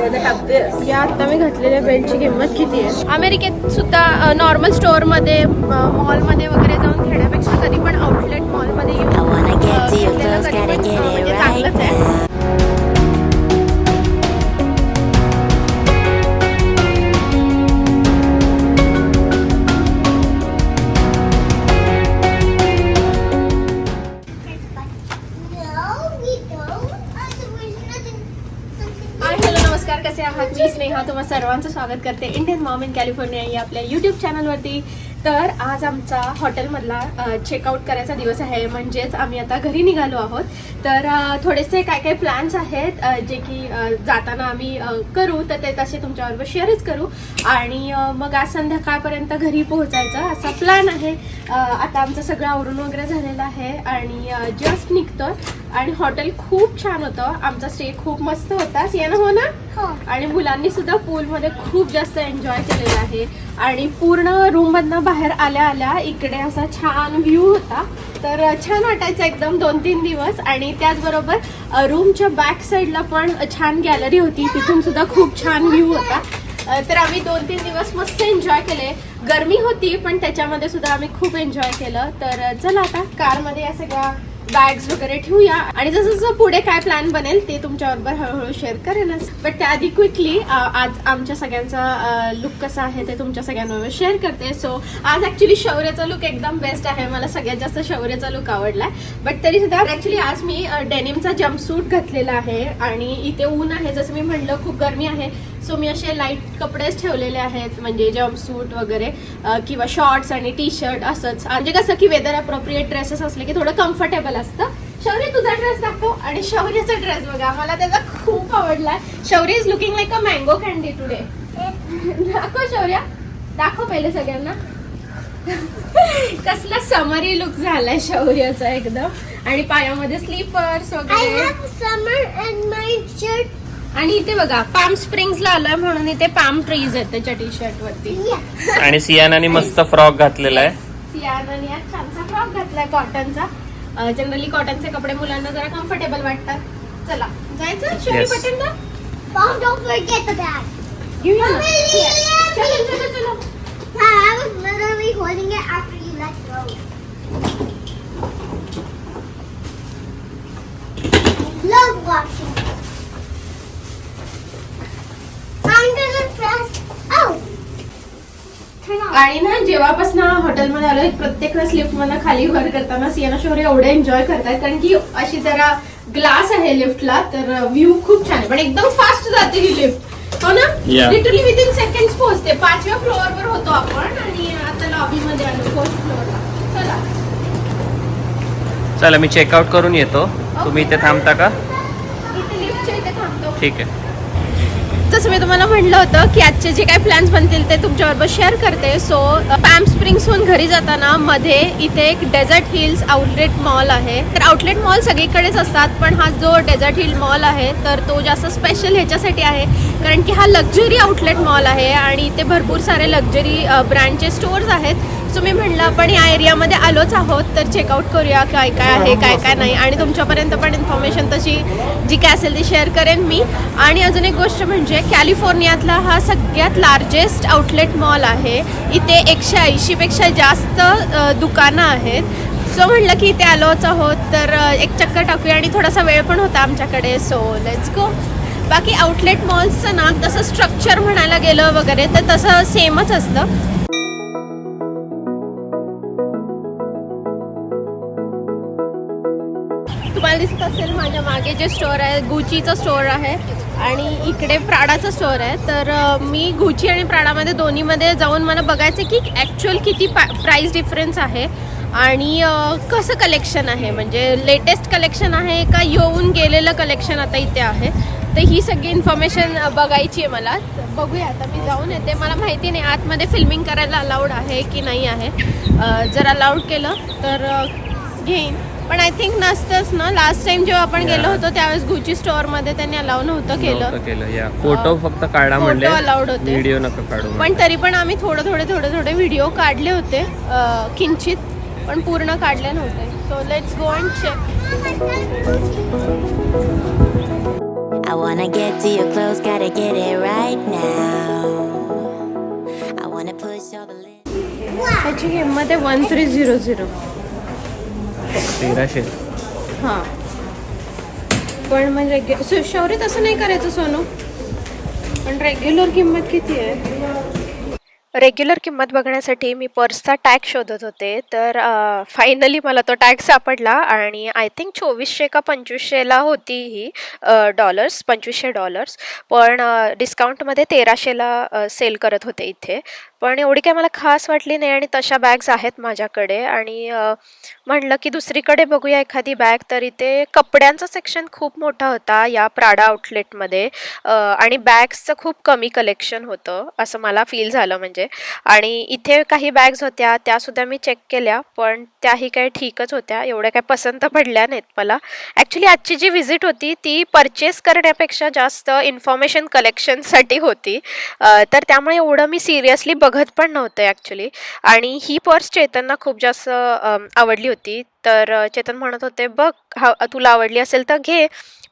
या आता मी घातलेल्या बेल्टची किंमत किती आहे? अमेरिकेत सुद्धा नॉर्मल स्टोअरमध्ये मॉलमध्ये वगैरे जाऊन घेण्यापेक्षा कधी पण आउटलेट मॉलमध्ये येऊन I wanna नमस्कार कसे आहात? मी स्नेहा. तुम्हा सर्वांचं स्वागत करते. इंडियन मॉम इन कॅलिफोर्निया या आपल्या यूट्यूब चॅनलवरती तर आज आमचा हॉटेलमधला चेकआउट करायचा दिवस आहे. म्हणजेच आम्ही आता घरी निघालो आहोत. तर थोडेसे काय काय प्लॅन्स आहेत जे की जाताना आम्ही करू तर ते तसे तुमच्याबरोबर शेअरच करू. आणि मग आज संध्याकाळपर्यंत घरी पोहोचायचं असा प्लॅन आहे. आता आमचं सगळं आवरून वगैरे झालेलं आहे. आणि जस्ट निघतोय. आणि हॉटेल खूप छान होतं. आमचा स्टे खूप मस्त होता. सियाना हो ना? आणि मुलांनी सुद्धा पूलमध्ये खूप जास्त एन्जॉय केलेला आहे. आणि पूर्ण रूम मधनं बाहेर आल्या आल्या इकडे असा छान व्ह्यू होता. तर छान वाटायचं एकदम दोन तीन दिवस. आणि त्याचबरोबर रूमच्या बॅक साईडला पण छान गॅलरी होती. तिथून सुद्धा खूप छान व्ह्यू होता. तर आम्ही दोन तीन दिवस मस्त एन्जॉय केले. गरमी होती पण त्याच्यामध्ये सुद्धा आम्ही खूप एन्जॉय केलं. तर चला आता कारमध्ये या सगळ्या बॅग्स वगैरे ठेवूया. आणि जसं जसं पुढे काय प्लॅन बनेल ते तुमच्याबरोबर हळूहळू शेअर करेनच बट त्याआधी क्विकली आज आमच्या सगळ्यांचा लुक कसा आहे ते तुमच्या सगळ्यांबरोबर शेअर करते. सो आज ऍक्च्युली शौर्याचा लुक एकदम बेस्ट आहे. मला सगळ्यात जास्त शौर्याचा लुक आवडला बट तरी सुद्धा ऍक्च्युली आज मी डेनिमचा जम्पसूट घातलेला आहे. आणि इथे ऊन आहे. जसं मी म्हणलं खूप गरमी आहे. सो मी असे लाइट कपडेच ठेवलेले आहेत म्हणजे जम्पसूट वगैरे किंवा शॉर्ट्स आणि टी शर्ट असंच म्हणजे कसं की वेदर अप्रोप्रिएट ड्रेसेस असले की थोडं कम्फर्टेबल असतं. शौर्य तुझा ड्रेस दाखव आणि शौर्याचा ड्रेस बघा. मला त्याचा खूप आवडलाय. Shaurya is looking like a mango candy today दाखव शौर्य. दाखव पहिले सगळ्यांना. कसला समरी लुक झालाय शौर्याचा एकदम. आणि पायामध्ये स्लीपर्स वगैरे. आणि इथे बघा पाम स्प्रिंग्सला आलोय म्हणून इथे पाम ट्रीज आहेत त्याच्या टी शर्ट वरती. आणि सियानाने मस्त फ्रॉक घातलेला आहे सियानाने छानसा फ्रॉक घातलाय कॉटनचा जनरली कॉटनचे कपडे मुलांना जरा कम्फर्टेबल वाटतात चला जायचं शोरी Yes. बटनला Mom, don't forget the bag. घेऊया ना Mommy, let चलो me- चलो चलो Dad, I was literally holding it after you let go. Love watching. आणि ना जेव्हापासून हॉटेलमध्ये आलोय प्रत्येक वेळेस लिफ्ट मधनं खाली वर करताना सियाना शोरी एवढे एन्जॉय करतायत कारण की अशी जरा ग्लास आहे लिफ्टला तर व्ह्यू खूप छान आहे. पण एकदम फास्ट जाते ही लिफ्ट हो ना. लिटरली विदिन सेकंड पोहोचते. पाचव्या फ्लोअर वर होतो आपण आणि आता लॉबी मध्ये आलो फोर्थ फ्लोअरला चला. चला मी चेकआउट करून येतो. तुम्ही इथे थांबता का? इथे लिफ्टच्या इथे थांबतो. ठीक आहे. जसं मी तुम्हाला म्हणलं होतं की आजचे जे काय प्लॅन्स बनतील ते तुमच्याबरोबर शेअर करते. सो पॅम स्प्रिंग्सहून घरी जाताना मध्ये इथे एक डेझर्ट हिल्स आउटलेट मॉल आहे. तर आउटलेट मॉल सगळीकडेच असतात पण हा जो डेझर्ट हिल मॉल आहे तर तो जास्त स्पेशल ह्याच्यासाठी आहे. कारण की हा लक्झरी आउटलेट मॉल आहे आणि इथे भरपूर सारे लक्झरी ब्रँडचे स्टोअर्स आहेत. तुम्ही म्हणला म्हणलं आपण या एरियामध्ये आलोच आहोत तर चेकआउट करूया काय काय आहे काय काय नाही. आणि तुमच्यापर्यंत पण इन्फॉर्मेशन तशी जी काय असेल ती शेअर करेन मी. आणि अजून एक गोष्ट म्हणजे कॅलिफोर्नियातला हा सगळ्यात लार्जेस्ट आउटलेट मॉल आहे. इथे एकशे ऐंशीपेक्षा जास्त दुकानं आहेत. सो म्हणलं की इथे आलोच आहोत तर एक चक्कर टाकूया आणि थोडासा वेळ पण होता आमच्याकडे. सो लेट्स गो बाकी आउटलेट मॉल्सचं ना तसं स्ट्रक्चर म्हणायला गेलं वगैरे तर तसं सेमच असतं. दिसत असेल माझ्या मागे जे स्टोअर आहे गुचीचं स्टोअर आहे आणि इकडे प्राडाचं स्टोअर आहे. तर मी गुची आणि प्राडामध्ये दोन्हीमध्ये जाऊन मला बघायचं की ॲक्च्युअल किती प्राईस डिफरन्स आहे आणि कसं कलेक्शन आहे? म्हणजे लेटेस्ट कलेक्शन आहे का येऊन गेलेलं कलेक्शन आता इथे आहे? तर ही सगळी इन्फॉर्मेशन बघायची आहे मला. बघूया आता मी जाऊन येते. मला माहिती नाही आतमध्ये फिल्मिंग करायला अलाउड आहे की नाही आहे. जर अलाउड केलं तर घेईन. पण आय थिंक नसतंच ना लास्ट टाइम जेव्हा आपण गेलो Yeah. होतो त्यावेळेस गुची स्टोअरमध्ये त्यांनी अलाव नव्हतं केलं नव्हतं केलं या फोटो फक्त काढा photo म्हणले allowed होते. व्हिडिओ नका काढू पण. तरी पण आम्ही थोडे थोडे थोडे थोडे व्हिडिओ काढले होते अं, किंचित पण पूर्ण काढले नव्हते so let's go and check I wanna get to your clothes, gotta get it right now. I wanna push all the limits. ह्याची किंमत आहे वन थ्री झिरो झिरो तेराशे. हां. पण म्हणजे सु- शौर्य तसं नाही करायचं सोनू. पण रेग्युलर किंमत किती आहे? रेग्युलर किंमत बघण्यासाठी मी पर्सचा टॅग शोधत होते. तर फायनली मला तो टॅग सापडला आणि आय थिंक चोवीसशे का पंचवीसशेला होती ही डॉलर्स पंचवीसशे डॉलर्स पण डिस्काउंटमध्ये तेराशेला सेल करत होते इथे. पण एवढी काय मला खास वाटली नाही आणि तशा बॅग्स आहेत माझ्याकडे. आणि म्हणलं की दुसरीकडे बघूया एखादी बॅग तर. इथे कपड्यांचं सेक्शन खूप मोठा होता या प्राडा आउटलेटमध्ये आणि बॅग्सचं खूप कमी कलेक्शन होतं असं मला फील झालं. म्हणजे आणि इथे काही बॅग्स होत्या त्यासुद्धा मी चेक केल्या पण त्याही काही ठीकच होत्या. एवढ्या काही पसंत पडल्या नाहीत मला. ॲक्च्युली आजची जी व्हिजिट होती ती परचेस करण्यापेक्षा जास्त इन्फॉर्मेशन कलेक्शनसाठी होती. तर त्यामुळे एवढं मी सिरियसली बघत पण नव्हते ॲक्च्युली आणि ही पर्स चेतनना खूप जास्त आवडली होती. तर चेतन म्हणत होते बघ हा तुला आवडली असेल तर घे.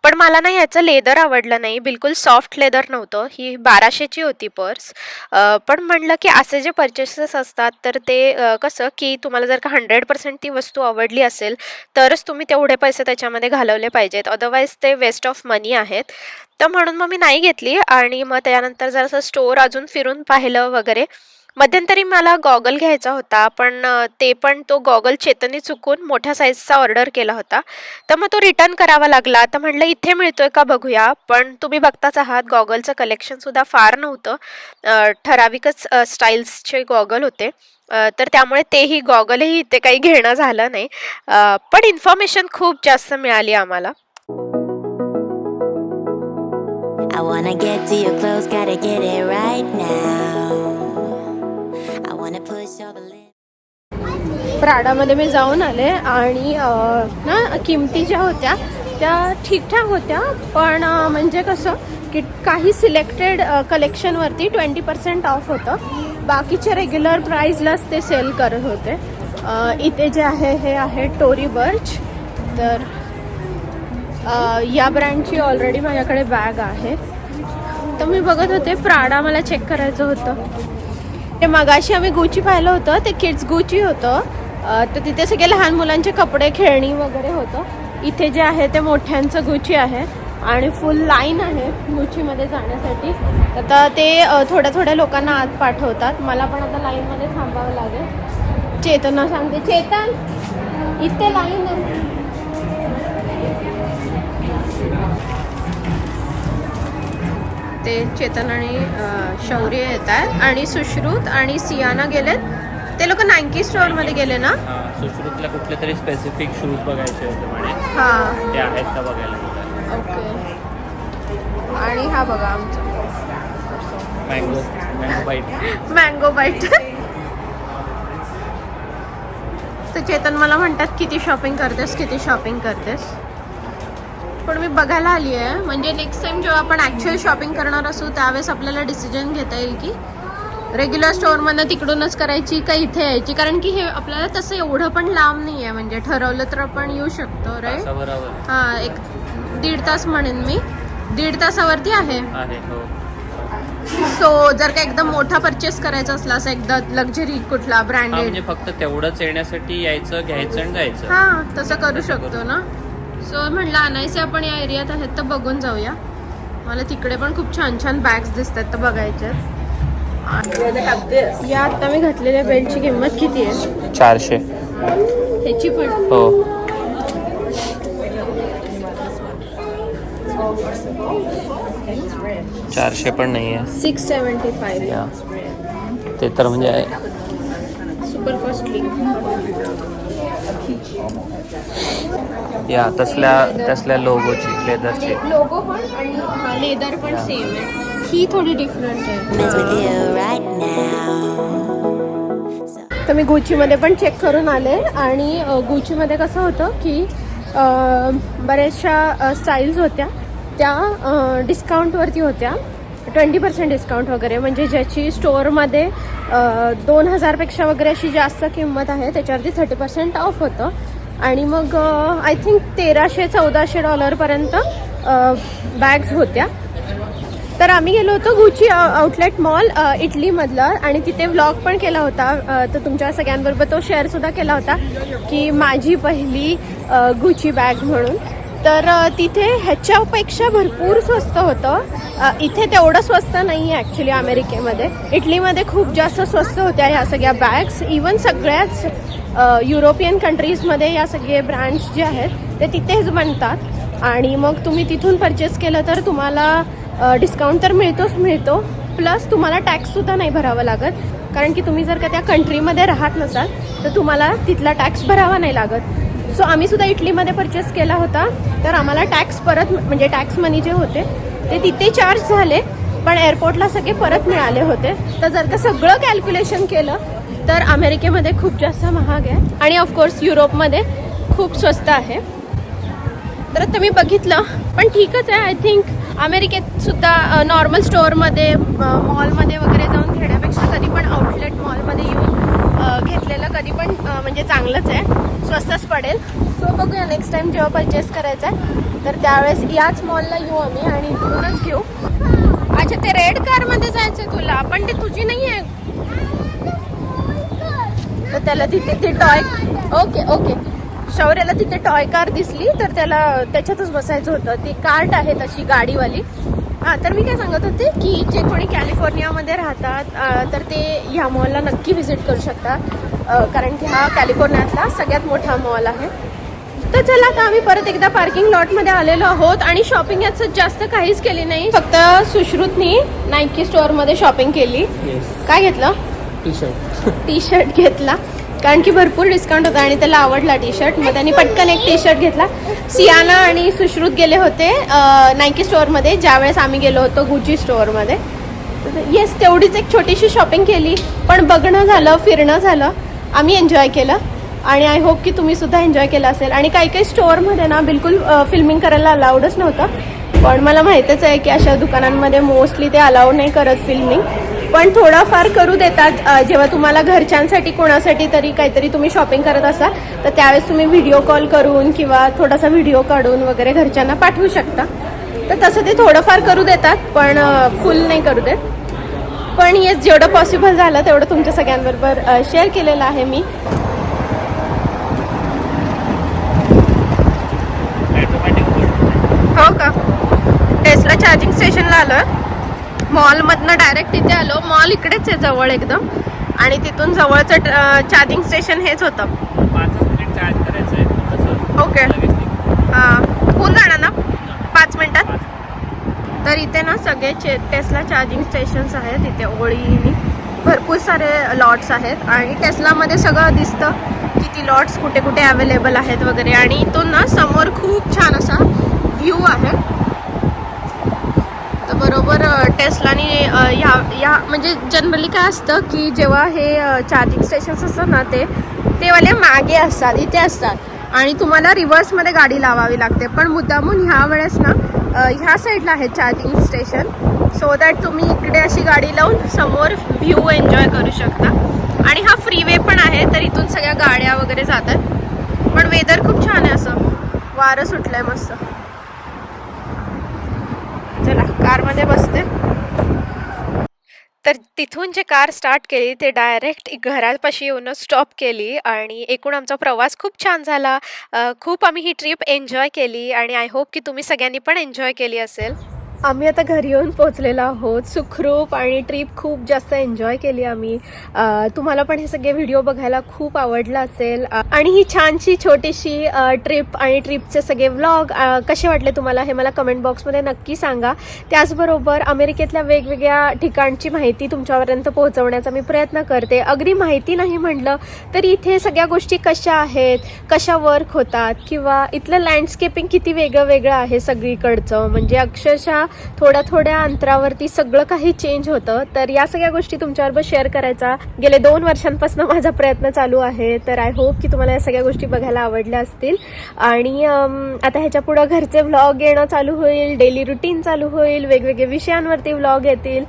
पण मला ना ह्याचं लेदर आवडलं नाही. बिलकुल सॉफ्ट लेदर नव्हतं. ही बाराशेची होती पर्स. पण म्हणलं की असे जे पर्चेसेस असतात तर ते कसं की तुम्हाला जर का हंड्रेड पर्सेंट ती वस्तू आवडली असेल तरच तुम्ही तेवढे पैसे त्याच्यामध्ये घालवले पाहिजेत. अदरवाईज ते वेस्ट ऑफ मनी आहेत. तर म्हणून मग मी नाही घेतली आणि मग त्यानंतर जरासं स्टोअर अजून फिरून पाहिलं वगैरे. मध्यंतरी मला गॉगल घ्यायचा होता पण ते पण तो गॉगल चेतनी चुकून मोठ्या साईजचा ऑर्डर केला होता. तर मग तो रिटर्न करावा लागला. तर म्हटलं इथे मिळतोय का बघूया. पण तुम्ही बघताच आहात गॉगलचं कलेक्शनसुद्धा फार नव्हतं. ठराविकच स्टाईल्सचे गॉगल होते. तर त्यामुळे तेही गॉगलही इथे काही घेणं झालं नाही. पण इन्फॉर्मेशन खूप जास्त मिळाली आम्हाला. I wanna get to your clothes, gotta get it right now. प्राडामध्ये मी जाऊन आले आणि ना किमती ज्या होत्या त्या ठीकठाक होत्या. पण म्हणजे कसं की काही सिलेक्टेड कलेक्शनवरती ट्वेंटी पर्सेंट ऑफ होतं. बाकीच्या रेग्युलर प्राईजलाच ते सेल करत होते. इथे जे आहे हे आहे टोरी बर्च. तर या ब्रँडची ऑलरेडी माझ्याकडे बॅग आहे. तर मी बघत होते प्राडा मला चेक करायचं होतं. ते मगाशी आम्ही गुची पाहिलं होतं ते किड्स गुची होतं. तर तिथे सगळे लहान मुलांचे कपडे खेळणी वगैरे होतं. इथे जे आहे ते मोठ्यांचं गुची आहे आणि फुल लाईन आहे गुचीमध्ये जाण्यासाठी. आता ते थोड्या थोड्या लोकांना आत पाठवतात. मला पण आता लाईनमध्ये थांबावं लागेल. चेतना सांगते. चेतन इथे लाईन आहे ते चेतन आणि शौर्य येत आहेत आणि सुश्रुत आणि सियाना गेलेत. ते लोक नायकी स्टोअरमध्ये गेले ना? हा, सुश्रुतला कुठले तरी स्पेसिफिक शूज बघायचे होते म्हणे. हा. ते आहेत का बघायला. ओके आणि हा बघा आमचा. Mango mango bite mango bite तर चेतन मला म्हणतात किती शॉपिंग करतेस किती शॉपिंग करतेस? पण मी बघायला आली आहे म्हणजे नेक्स्ट टाइम जेव्हा आपण ॲक्च्युअल शॉपिंग करणार असू त्यावेळेस आपल्याला डिसिजन घेता येईल की रेग्युलर स्टोअरमधनं तिकडूनच करायची का इथे यायची? कारण की हे आपल्याला तसं एवढं पण लांब नाही आहे म्हणजे ठरवलं तर आपण येऊ शकतो राईट बरोबर हां एक दीड तास म्हणेन मी. दीड तासावरती आहे? आहे हो. सो जर का एकदम मोठा परचेस करायचा असला असं एकदा लक्झरी कुठला हा ब्रँडेड म्हणजे फक्त तेवढंच येण्यासाठी यायचं घ्यायचं आणि जायचं. हा तसं करू तसं शकतो करू. ना सो म्हणलं आणायचे आपण या एरियात आहेत तर बघून जाऊया. मला तिकडे पण खूप छान छान बॅग्स दिसतात तर बघायच्या या आता मी घातलेल्या बेल्टची किंमत किती आहे? चारशे. ह्याची पण. हो. चारशे पण नाही आहे. सिक्स सेवन्टी फाईव्ह या. ते तर म्हणजे आहे. सुपर कॉस्टली या तसल्या तसल्या लोगोची लेदरची लोगो पण आणि लेदर पण सेम आहे. ही थोडी डिफरंट आहे. तर मी गुचीमध्ये पण चेक करून आले आणि गुचीमध्ये कसं होतं की बऱ्याचशा स्टाईल्स होत्या. त्या डिस्काउंटवरती होत्या. ट्वेंटी पर्सेंट डिस्काउंट वगैरे. म्हणजे ज्याची स्टोअरमध्ये दोन हजारपेक्षा वगैरे अशी जास्त किंमत आहे त्याच्यावरती थर्टी पर्सेंट ऑफ होतं. आणि मग आय थिंक तेराशे चौदाशे डॉलरपर्यंत बॅग्स होत्या. तर आम्ही गेलो होतो गुची आउटलेट मॉल इटलीमधलं इटलीमधला. आणि तिथे व्लॉग पण केला होता. तर तुमच्या सगळ्यांबरोबर तो शेअरसुद्धा केला होता की माझी पहिली गुची बॅग म्हणून. तर तिथे ह्याच्यापेक्षा भरपूर स्वस्त होतं. इथे तेवढं स्वस्त नाही आहे ॲक्च्युली अमेरिकेमध्ये. इटलीमध्ये खूप जास्त स्वस्त होत्या ह्या सगळ्या बॅग्स इवन सगळ्याच युरोपियन कंट्रीजमध्ये या सगळे ब्रँड्स जे आहेत ते तिथेच बनतात. आणि मग तुम्ही तिथून परचेस केलं तर तुम्हाला डिस्काउंट तर मिळतोच मिळतो. प्लस तुम्हाला टॅक्ससुद्धा नाही भरावा लागत. कारण की तुम्ही जर का त्या कंट्रीमध्ये राहत नसाल तर तुम्हाला तिथला टॅक्स भरावा नाही लागत. सो आम्ही सुद्धा इटलीमध्ये परचेस केला होता. तर आम्हाला टॅक्स परत म्हणजे टॅक्स मनी जे होते ते तिथे चार्ज झाले. पण एअरपोर्टला सगळे परत मिळाले होते. तर जर का सगळं कॅल्क्युलेशन केलं तर अमेरिकेमध्ये खूप जास्त महाग आहे. आणि ऑफकोर्स युरोपमध्ये खूप स्वस्त आहे. तर आता मी बघितलं. पण ठीकच आहे आय थिंक अमेरिकेत सुद्धा नॉर्मल स्टोअरमध्ये मॉलमध्ये वगैरे जाऊन घेण्यापेक्षा कधी पण आउटलेट मॉलमध्ये येऊन घेतलेलं कधी पण म्हणजे चांगलंच आहे. स्वस्तच पडेल. सो बघूया नेक्स्ट टाइम जेव्हा परचेस करायचं आहे तर त्यावेळेस याच मॉलला येऊ आम्ही आणि इथूनच घेऊ. अच्छा ते रेड कारमध्ये जायचं आहे तुला पण ते तुझी नाही आहे. तर त्याला तिथे ते टॉय ओके ओके शौर्याला तिथे टॉय कार दिसली तर त्याला त्याच्यातच बसायचं होतं. ती कार्ट आहे तशी गाडीवाली. हां तर मी काय सांगत होते की जे कोणी कॅलिफोर्नियामध्ये राहतात तर ते ह्या मॉलला नक्की व्हिजिट करू शकतात. कारण की हा कॅलिफोर्नियातला सगळ्यात मोठा मॉल आहे. तर चला आता आम्ही परत एकदा पार्किंग लॉटमध्ये आलेलो आहोत आणि शॉपिंग याचं जास्त काहीच केली नाही. फक्त सुश्रुतनी नायकी स्टोअरमध्ये शॉपिंग केली. काय घेतलं? टी शर्ट टी शर्ट घेतला. कारण की भरपूर डिस्काउंट होता आणि त्याला आवडला टी शर्ट मग त्यांनी पटकन एक टी शर्ट घेतला. सियाना आणि सुश्रुत गेले होते नायकी स्टोअरमध्ये ज्यावेळेस आम्ही गेलो होतो गुची स्टोअरमध्ये येस तेवढीच एक छोटीशी शॉपिंग केली. पण बघणं झालं फिरणं झालं. आम्ही एन्जॉय केलं. आणि आय होप की तुम्ही सुद्धा एन्जॉय केलं असेल. आणि काही काही स्टोअरमध्ये ना बिलकुल फिल्मिंग करायला अलाउडच नव्हतं. पण मला माहीतच आहे की अशा दुकानांमध्ये मोस्टली ते अलाव नाही करत फिल्मिंग पण थोडाफार करू देतात जेव्हा तुम्हाला घरच्यांसाठी कोणासाठी तरी काहीतरी तुम्ही शॉपिंग करत असाल तर त्यावेळेस तुम्ही व्हिडिओ कॉल करून किंवा थोडासा व्हिडिओ काढून वगैरे घरच्यांना पाठवू शकता. तर तसं ते थोडंफार करू देतात पण फुल नाही करू देत. पण येस जेवढं पॉसिबल झालं तेवढं तुमच्या सगळ्यांबरोबर शेअर केलेलं आहे मी हो का टेस्ला चार्जिंग स्टेशनला आलो मॉलमधनं डायरेक्ट तिथे आलो. मॉल इकडेच आहे जवळ एकदम. आणि तिथून जवळचं चार्जिंग स्टेशन हेच होतं. ओके. हां. होऊन जाणार ना? पाच मिनिटात? तर इथे ना सगळे चे टेस्ला चार्जिंग स्टेशन्स आहेत. इथे ओळीने भरपूर सारे लॉट्स आहेत. आणि टेस्लामध्ये सगळं दिसतं किती लॉट्स कुठे कुठे अवेलेबल आहेत वगैरे. आणि इथून ना समोर खूप छान असा व्ह्यू आहे. बरोबर आणि ह्या ह्या म्हणजे जनरली काय असतं की जेव्हा हे चार्जिंग स्टेशन्स असतात ना ते ते वाले मागे असतात इथे असतात. आणि तुम्हाला रिव्हर्समध्ये गाडी लावावी लागते. पण मुद्दामून ह्या वेळेस ना ह्या साईडला आहे चार्जिंग स्टेशन सो दॅट तुम्ही इकडे अशी गाडी लावून समोर व्ह्यू एन्जॉय करू शकता. आणि हा फ्रीवे पण आहे तर इथून सगळ्या गाड्या वगैरे जातात. पण वेदर खूप छान आहे असं. वारं सुटलंय मस्त. चला कारमध्ये बसते. तर तिथून जे कार स्टार्ट केली ते डायरेक्ट घरापाशी येऊनच स्टॉप केली आणि एकूण आमचा प्रवास खूप छान झाला. खूप आम्ही ही ट्रिप एन्जॉय केली आणि आय होप की तुम्ही सगळ्यांनी पण एन्जॉय केली असेल. आम्ही आता घरी येऊन पोहोचलेलो आहोत. सुखरूप आणि ट्रिप खूप जास्त एन्जॉय केली आम्ही. तुम्हाला पण हे सगळे व्हिडिओ बघायला खूप आवडला असेल. आणि ही छानशी छोटीशी ट्रिप आणि ट्रिपचे सगळे व्लॉग कसे वाटले तुम्हाला हे मला कमेंट बॉक्समध्ये नक्की सांगा. त्याचबरोबर अमेरिकेतल्या वेगवेगळ्या ठिकाणची माहिती तुमच्यापर्यंत पोहोचवण्याचा मी प्रयत्न करते. अगदी माहिती नाही म्हटलं तरी इथे सगळ्या गोष्टी कशा आहेत कशा वर्क होतात किंवा इथलं लँडस्केपिंग किती वेगळं वेगळं आहे सगळीकडचं. म्हणजे अक्षरशः थोड्या थोड्या अंतरावरती सगळं काही चेंज होतं. तर या सगळ्या गोष्टी तुमच्याबरोबर शेअर करायचा. गेले दोन वर्षांपासून माझा प्रयत्न चालू आहे. तर आय होप की तुम्हाला या सगळ्या गोष्टी बघायला आवडल्या असतील. आणि आता ह्याच्या पुढं घरचे व्लॉग येणं चालू होईल डेली रुटीन चालू होईल वेगवेगळे विषयांवरती व्लॉग येतील.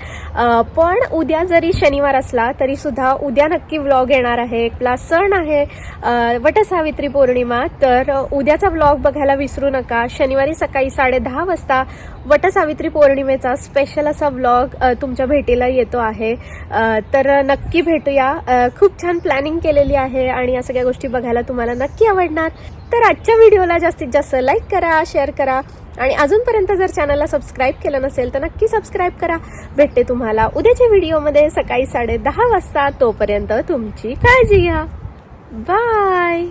पण उद्या जरी शनिवार असला तरी सुद्धा उद्या नक्की व्लॉग येणार आहे. आपला सण आहे वटसावित्री पौर्णिमा. तर उद्याचा व्लॉग बघायला विसरू नका. शनिवारी सकाळी साडे दहा वाजता वटसावित्री पौर्णिमेचा स्पेशल असा व्लॉग तुमच्या भेटीला येतो आहे. तर नक्की भेटूया. खूप छान प्लॅनिंग केलेली आहे आणि या सगळ्या गोष्टी बघायला तुम्हाला नक्की आवडणार. तर आजच्या व्हिडिओला जास्तीत जास्त लाईक करा शेअर करा आणि अजूनपर्यंत जर चॅनलला सबस्क्राईब केलं नसेल तर नक्की सबस्क्राईब करा. भेटते तुम्हाला उद्याच्या व्हिडिओमध्ये सकाळी साडे दहा वाजता. तोपर्यंत तुमची काळजी घ्या. बाय